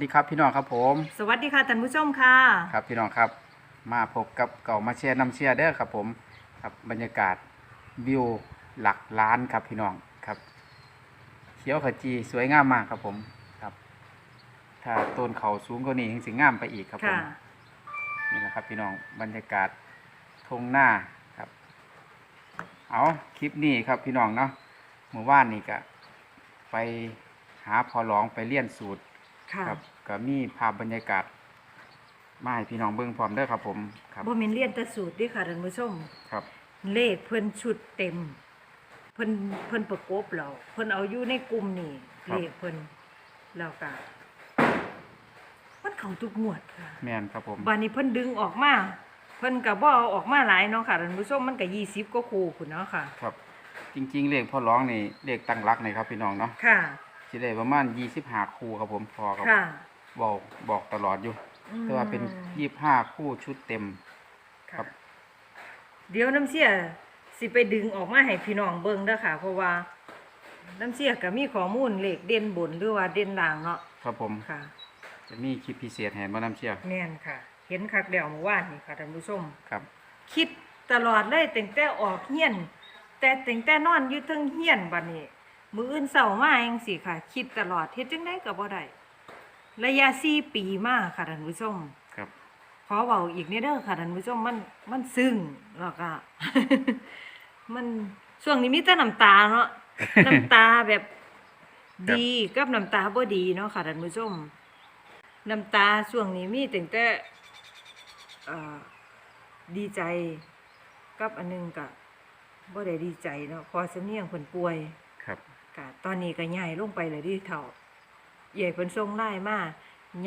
สวัสดีครับพี่น้องครับผมสวัสดีค่ะท่านผู้ชมค่ะ ครับพี่น้องครับ มาพบกับเก่ามาเชียร์น้ำเชียร์เด้อครับผมครับบรรยากาศวิวหลักล้านครับพี่น้องครับ เขียวขจีสวยงามมากครับผมครับ ถ้าต้นเขาสูงกว่านี้ยังสิงามไปอีกครับผมค่ะ นี่แหละครับพี่น้องบรรยากาศทงหน้าครับ เอาคลิปนี้ครับพี่น้องเนาะเมื่อวานนี่ก็ไปหาพอร้องไปเลี่ยนสูตร ค่ะครับก็มีภาพบรรยากาศมาให้พี่น้องเบิ่งพร้อมเด้อครับผมครับบ่แม่นเรียนแต่สูตรเดิค่ะท่านผู้ชม ครับ เลขเพิ่นชุดเต็ม เพิ่นเพิ่นประกบเราเพิ่นเอาอยู่ในกลุ่มนี่เลขเพิ่นแล้วก็มันเข้าทุกหมวดค่ะแม่นครับผมบัดนี้เพิ่นดึงออกมา เพิ่นก็บ่เอาออกมาหลายเนาะค่ะท่านผู้ชมมันก็20กว่าคู่พุ่นเนาะค่ะ ครับ จริง ๆ เลขพ่อร้องนี่เลขตั้งรักนี่ครับพี่น้องเนาะค่ะ สิได้ประมาณ25คู่ครับผมพอครับค่ะบอกบอกตลอดอยู่อืมแต่ว่าเป็น25คู่ชุดเต็ม ครัค่ะบ เดี๋ยวน้ำเสียสิไปดึงออกมาให้พี่น้องเบิ่งเด้อค่ะ เพราะว่าน้ำเสียก็มีข้อมูลเลขเด่นบนหรือว่าเด่นล่างเนาะครับผมค่ะ จะมีคลิปพิเศษให้บ่นํเชียร์แม่นค่ะ เห็นคักเดียวเมื่อวานนี่ค่ะท่านผู้ชม ครับคิดตลอดเลยตั้งแต่ออกเฮียน แต่ตั้งแต่นอนอยู่เทึงเฮียนบัดนี้ มื้ออื่นเช้ามาจังซี่ค่ะ คิดตลอดเฮ็ดจังได๋ก็บ่ได้ระยะ4ปีมาค่ะท่านผู้ชมครับ ขอเว้าอีกนิดเด้อค่ะท่านผู้ชมมันมันซึ้งแล้วก็ มันช่วงนี้มีแต่น้ำตาเนาะน้ำตาแบบดีกับน้ำตาบ่ดีเนาะค่ะท่านผู้ชมน้ำตาช่วงนี้มีแต่งแต่เอ่อดีใจกับอันหนึงก็บ่ได้ดีใจเนาะพอสำเนียงเพิ่นป่วยครับ ก็ตอนนี้ก็ย้ายลงไปเลยดิเฒ่าใหญ่เพิ่นส่งไล่มา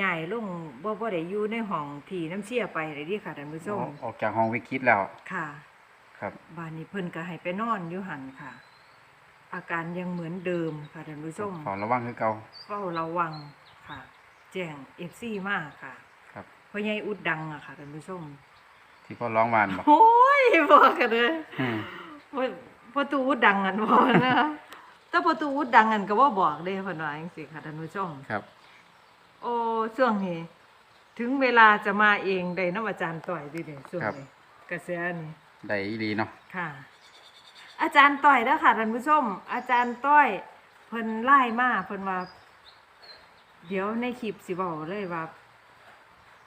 ย้ายลงบ่บ่ได้อยู่ในห้องที่น้ำเชี่ยไปเลยดิค่ะท่านผู้ชมออกจากห้องวิกฤตแล้ว ค่ะ ครับบ้านนี้เพิ่นก็ให้ไปนอนอยู่หันค่ะ อาการยังเหมือนเดิมค่ะท่านผู้ชมขอระวังคือเก่าเฝ้าระวังค่ะ แจ้ง FC มากค่ะ ครับพ่อใหญ่อุดดังอะค่ะท่านผู้ชมที่พ่อร้องวานบอกโอ้ยบอกกันเลยอืมว่าประตูอุดดังอันบ่นะ แต่ประตูอุดดังอันก็บ่บอกเด้เพิ่นว่าจังซี่ค่ะท่านผู้ชมครับ โอ้ช่วงนี้ ถึงเวลาจะมาเองได้นำอาจารย์ต่อยดิเด้ช่วงนี้กระแสนี่ได้อีหลีเนาะค่ะ อาจารย์ต้อยเด้อค่ะท่านผู้ชม อาจารย์ต้อยเพิ่นไล่มาเพิ่นว่า เดี๋ยวในคลิปสิบอกเลยว่า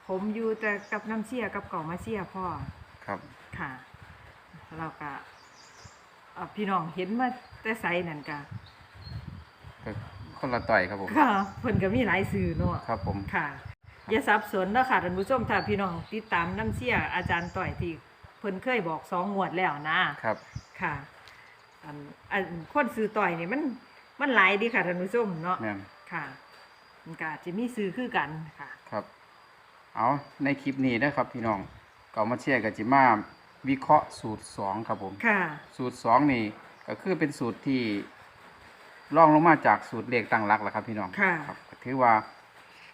ผมอยู่แต่กับน้ำเชี่ยกับเก่ามาเชี่ยพ่อครับ ค่ะ เราก็เอ่อพี่น้องเห็นมาแต่ไสนั่นกะก็คนละต่อยครับผม ค่ะเพิ่นก็มีหลายสื่อเนาะครับผม ค่ะ อย่าสับสนเด้อค่ะท่านผู้ชมถ้าพี่น้องติดตามน้ำเชี่ยอาจารย์ต้อยที่เพิ่นเคยบอกสองงวดแล้วนะ ครับ ค่ะอันอันคนซื้อต่อยนี่มันมันหลายดีค่ะท่านผู้ชมเนาะ แม่นค่ะ มันก็จะมีซื้อคือกันค่ะ ครับ เอาในคลิปนี้นะครับพี่น้องเก่ามาเชียร์กับจิมาวิเคราะห์สูตรสองครับผม ค่ะ สูตรสองนี่ ก็คือเป็นสูตรที่รองลงมาจากสูตรเลขตั้งหลักแหละครับ พี่น้องค่ะครับก็ถือว่า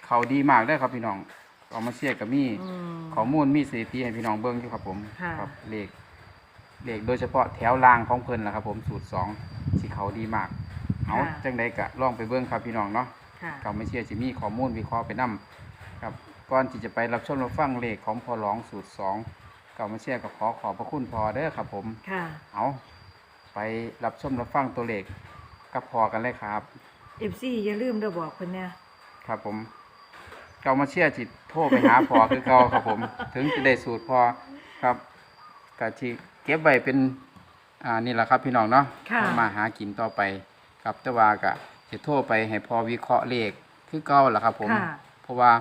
เขาดีมากได้อครับพี่น้องเก่ามาเชียร์กับมีอืม ข้อมูลมีสถิติให้พี่น้องเบิ่งอยู่ครับผมค่ะ ครับเลขเลขโดยเฉพาะแถวล่างของเพิ่นแหละครับ ผมสูตรสองที่เขาดีมากเอาจังใดกะลองไปเบิ่งครับพี่น้องเนาะ ค่ะก็ไม่เชื่อจะมีข้อมูลวิเคราะห์ไปนํครับก่อนที่จะไปรับชมรับฟังเลขของพอร้องสูตรสองก็ไม่เชื่อก็ขอขอบพระคุณพอเด้อครับผมค่ะ เอา ไปรับชมรับฟังตัวเลขกับพอกันเลยครับ FC อย่าลืมเด้อบอกเพิ่นเนี่ยครับผมเกามาเชื่อจิตโทรไปหาพอคือเก่าครับผม ถึงจะได้สูตรพอครับก็ที่เก็บไว้เป็นอ่านี่แหละครับพี่น้องเนาะค่ะ เอามาหากินต่อไปครับแต่ว่าก็จะโทรไปให้พอวิเคราะห์เลขคือเก่าแหละครับ ผม ค่ะ เพราะว่า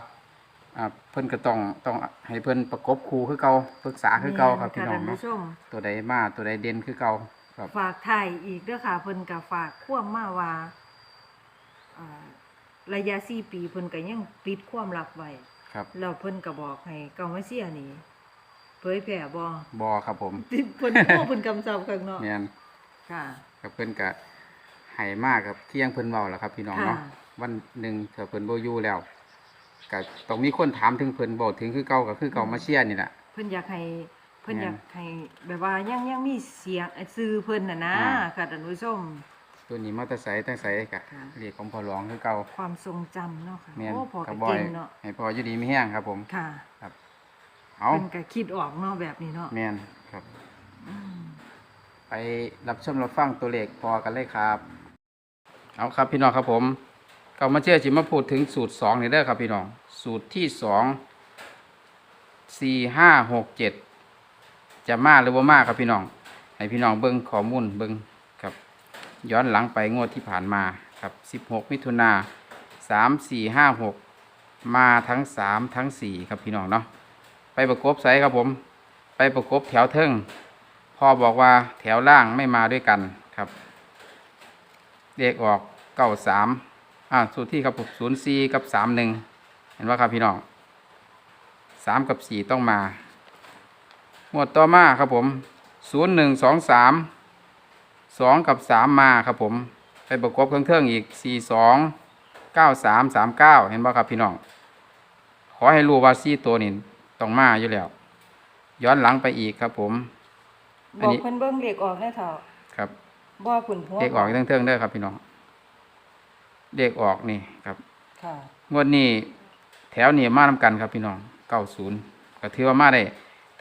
อ่าเพิ่นก็ต้องต้องให้เพิ่นประกบครูคือเก่าปรึกษาคือเก่าครับพี่น้องท่านเนาะผู้ชมตัวใดมาตัวใดเด่นคือเก่า ครับ ฝากถ่ายอีกเด้อค่ะเพิ่นก็ฝากความมาว่าอ่าระยะ4ปีเพิ่นก็ยังปิดความลับไว้ครับแล้วเพิ่นก็บอกให้เกามาเสียนี่เผยแพร่บ่บอครับผมที่เพิ่นโอ้เพิ่นกำชับข้างนอกแม่นค่ะ กับเพิ่นก็ให้มากครับเที่ยงเพิ่นเว้าแหละครับ พี่น้องเนาะค่ะ วันหนึ่งเถ้าเพิ่นบ่อยู่แล้วก็ต้องมีคนถามถึงเพิ่นบ่ถึงคือเก่าก็คือเก่ามาเชียร์นี่แหละเพิ่นอยากให้ เพิ่นแม่นอยากให้แบบว่ายังยังมีเสียงเอ่อสื่อเพิ่นน่ะนะอ่า ค่ะท่านผู้ชมเตัวนี้มาแตะไสตั้งไสกะค่ะเลขของพ่อหลวงคือเก่าความทรงจำเนาะค่ะแม่นโอ้พอกัก็บบ่อเก่ยงเนาะให้พ่ออยู่ดีมีแห้งครับ ผมค่ะเอาเพิ่นก็คิดออกเนาะแบบนี้เนาะแม่นครับ อืม ไปรับชมรับฟังตัวเลขพอกันเลยครับ เอาครับพี่น้องครับผมก็มาเชื่อจิมาพูดถึงสูตรสองนี่เด้อครับพี่น้อง สูตรที่สองสี่ห้าหกเจ็ด จะมาหรือว่ามาครับพี่น้อง ให้พี่น้องเบิ้งข้อมูลเบิ้งครับ ย้อนหลังไปงวดที่ผ่านมาครับสิบหกมิถุนาสามสี่ห้าหกมาทั้งสามทั้งสี่ครับพี่น้องเนาะ ไปประกบไซครับผม ไปประกบแถวเทิงพ่อบอกว่าแถวล่างไม่มาด้วยกันครับเลขออกเก้าสามอ่าสูตรที่ครับศูนย์สี่กับสามหนึ่งเห็นว่าครับพี่น้องสามกับสี่ต้องมา หมวดต่อมาครับผมศูนย์หนึ่งสองสามสองกับสามมาครับผม ไปประกบเครื่องเทิงอีกสี่สองเก้าสามสามเก้าเห็นว่าครับพี่น้อง ขอให้รู้ว่าสี่ตัวนี้ต้องมาอยู่แล้ว ย้อนหลังไปอีกครับผม อันบอกนี้เพิ่นเบิ่งเลขออกแน่เฒ่าครับ บ่ผุนหัวเด็กออกเทิงๆเด้อครับพี่น้อง เด็กออกนี่ครับ ค่ะ งวดนี้แถวนี้มานํกันครับพี่น้องเก้าศูนย์ก็ถือว่ามาได้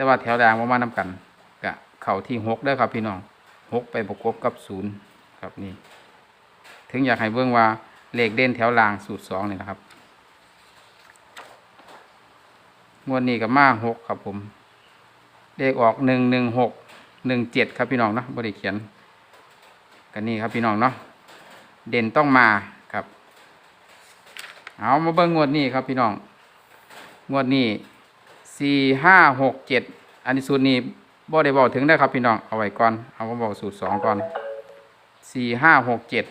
แต่ว่าแถวแดงว่ามานํกันกะเข่าที่หกเด้ครับพี่น้องหกไปประกบกับศูนย์ครับนี่ ถึงอยากให้เบิ่งว่าเลขเด่นแถวล่างสูตรสองนี่นะครับงวดนี้ก็มาหกครับผม เลขออกหนึ่งหนึ่งหกหนึ่งเจ็ดครับพี่น้องเนาะบริเขียน กันนี่ครับพี่น้องเนาะเด่นต้องมาครับ เอามาเบิ่งงวดนี้ครับพี่น้อง งวดนี้ สี่ห้าหกเจ็ดอันนี้สูตรนี้บ่ได้บอกถึงได้ครับพี่น้องเอาไว้ก่อนเอามาบอกสูตรสองก่อนสี่ห้าหกเจ็ด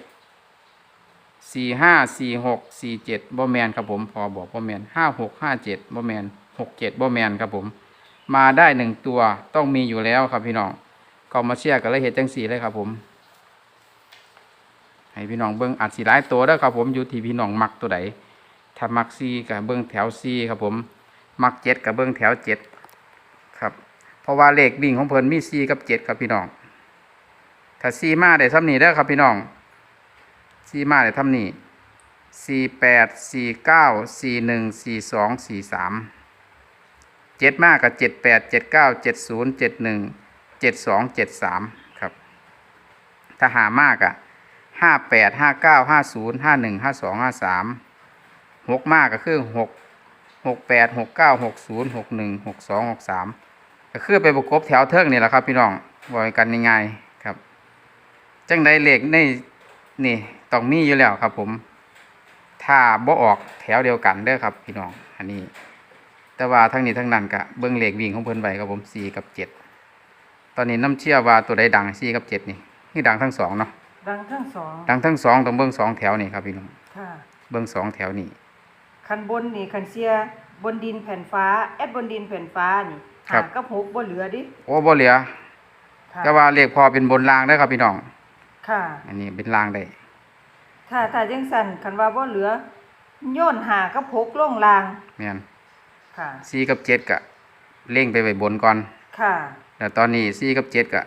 สี่ห้าสี่หกสี่เจ็ดบ่แมนครับผมพอบอกบ่แมนห้าหกห้าเจ็ดบ่แมนหกเจ็ดบ่แมนครับผม มาได้หนึ่งตัวต้องมีอยู่แล้วครับพี่น้องก็มาเชียร์กันเลยเห็ดจังสี่เลยครับผม ให้พี่น้องเบิ้งอาจสีหลายตัวแล้วครับผมอยู่ที่พี่น้องมักตัวใดถ้ามักซีกับเบิ้งแถวซีครับผม มักเจ็ดกับเบิ้องแถวเจ็ดครับ เพราะว่าเลขวิ่งของเพิ่นมีซีกับเจ็ดครับพี่น้องถ้าซีมาได้ทำนี่ได้ครับพี่น้องซีมาได้ทำนี่สี่แปดสี่เก้าสี่หนึ่งสี่สองสี่สามเจ็ดมากกับเจ็ดแปดเจ็ดเก้าเจ็ดศูนย์เจ็ดหนึ่งเจ็ดสองเจ็ดสามครับถ้าหามากอะห้าแปดห้าเก้าห้าศูนย์ห้าหนึ่งห้าสองห้าสามหกมากก็คือหก หกแปดหกเก้าหกศูนย์หกหนึ่งหกสองหกสามก็คือไปประกบแถวเทิงนี่แหละครับ พี่น้องบอกกันง่ายๆครับ จังใดเลขในนี่ต้องมีอยู่แล้วครับ ผม ถ้าบ่ออกแถวเดียวกันเด้อครับ พี่น้อง อันนี้ แต่ว่าทั้งนี้ทั้งนั้นกะเบิ้งเลขวิ่งของเพิ่นไปครับผมสี่กับเจ็ดตอนนี้น้ำเชื่อว่าตัวใดดังสี่กับเจ็ดนี่นี่ดังทั้งสองเนาะดังทั้งสองดังทั้งสองต้องเบิ้งสองแถวนี่ครับพี่น้องค่ะ เบิ้งสองแถวนี่ คันบนนี่คันเสียบนดินแผ่นฟ้าแอดบนดินแผ่นฟ้านี่หากับหกบ่เหลือดิโอ้บ่เหลือค่ะก็ว่าเลขพอเป็นบนรางได้อครับพี่น้อง ค่ะ อันนี้เป็นรางได้ถ้าถ้าจังสั่นคันว่าบ่เหลือโยนหากับหกลงลางแม่นค่ะสี่กับเจ็ดกะเล่งไปไว้บนก่อน ค่ะ แล้วตอนนี้สี่กับเจ็ดกะ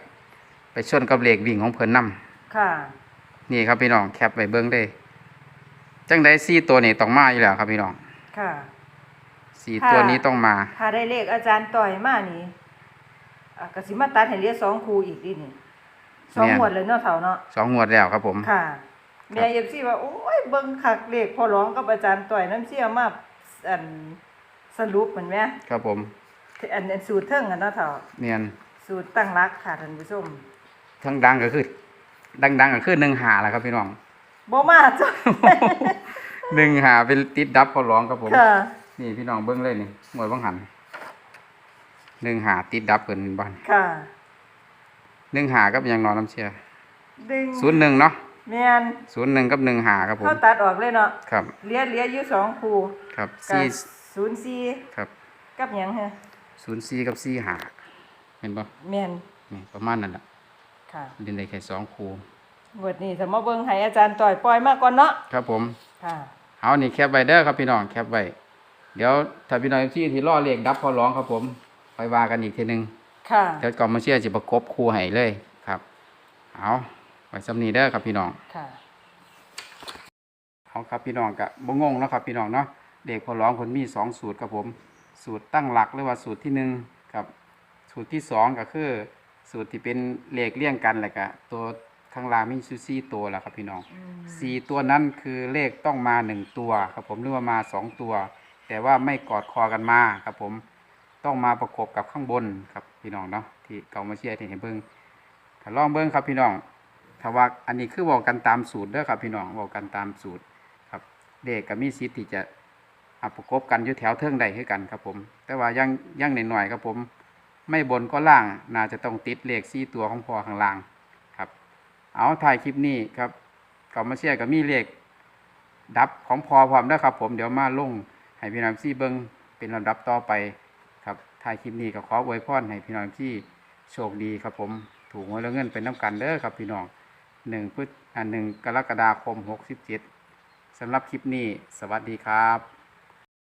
ไปชนกับเลขวิ่งของเพิ่นนํค่ะ นี่ครับพี่น้องแคปไว้เบิ้งได้ จังได้สี่ตัวนี้ต้องมาอยู่แล้วครับพี่น้องค่ะ สี่ค่ะ ตัวนี้ต้องมา ถ้าได้เลขอาจารย์ต่อยมานี่อะก็สิมาตัดให้เหลือสองคู่อีกดินี่สองแม่น หมวดเลยเนาะเฒ่าเนาะสองงวดแล้วครับผม ค่ะแม่ FC ว่าโอ้ยเบิ่งคักเลขพอร้องกับอาจารย์ต่อยน้ำเสียมาอันสรุปเหมือนแหมครับผมอันอันสูตรเทิงกันเนาะเฒ่า เนียนสูตรตั้งรักค่ะท่านผู้ชมทั้งดังก็คือ ดังๆก็คือหนึ่งหาแหละครับพี่น้อง บ่มาจ้ะ หนึ่งหาเป็นติดดับพอร้องครับผม ค่ะ นี่พี่น้องเบิ้งเลยนี่หมวยบังหันหนึ่งหาติดดับเกินบ้านค่ะหนึ่งหากับหยังนอนน้ำเชียดึงศูนย์หนึ่งเนาะแม่นศูนย์หนึ่งกับหนึ่งหาครับผม เขาตัดออกเลยเนาะครับเหลือเหลืออยู่สองคู่ครับกัสี่ศูนย์สี่ครับกับหยังฮะศูนย์สี่กับสี่หาเห็นปะแม่นนี่ประมาณนั้นแหละค่ะเรียนได้แค่สองครูงวดนี้ถ้ามาเบิ่งให้อาจารย์ต่อยปล่อยมาก่อนเนาะครับผม ค่ะเอานี่แคปไว้เด้อครับพี่น้องแคปไว้เดี๋ยวถ้าพี่น้องที่ที่ล่อเลขดับพอร้องครับผมไปว่ากันอีกทีหนึงค่ะเดี๋ยวก่อนมาเชื่อจะประกบครูให้เลยครับ เอาไว้สำนีเด้อครับพี่น้องค่ะเอาครับพี่น้องกะบ่งงเนาะครับพี่น้องเนาะเด็กพอร้องคนมีสองสูตรครับผม สูตรตั้งหลักหรือว่าสูตรที่หนึ่งครับ สูตรที่สองก็คือ สูตรที่เป็นเลขเลี่ยงกันแหละกะตัว ข้างล่างมีซูซี่ตัวแหละครับพี่น้องอืมสี่ตัวนั้นคือเลขต้องมาหนึ่งตัวครับผมหรือว่ามาสองตัว แต่ว่าไม่กอดคอกันมาครับผมต้องมาประกบกับข้างบนครับพี่น้องเนาะที่เก่ามาเชียร์ที่เห็นเบิ้งถ้าลองเบิ้งครับพี่น้องถ้าว่าอันนี้คือบอกกันตามสูตรเด้อครับพี่น้องบอกกันตามสูตรครับเลขกับมีสิทธิ์ที่จะเอาประกบกันอยู่แถวเทิงใดคือกันครับผม แต่ว่ายังยังหน่อยๆครับผม ไม่บนก็ล่างน่าจะต้องติดเลขสี่ตัวของพอข้างล่างครับ เอาถ่ายคลิปนี้ครับเก่ามาเชียร์กับมีเลขดับของพอพร้อมนะครับ ผมเดี๋ยวมาลงให้พี่น้องซี่เบิงเป็นลำดับต่อไปครับถ่ายคลิปนี้ก็ขออวยพรให้พี่น้องที่โชคดีครับ ผมถูกหวยแล้วเงินเป็นน้ำกันเด้อครับพี่น้องหนึ่งพฤษอ่าหนึ่งกรกฎาคมหกสิบเจ็ดสำหรับคลิปนี้ สวัสดีครับ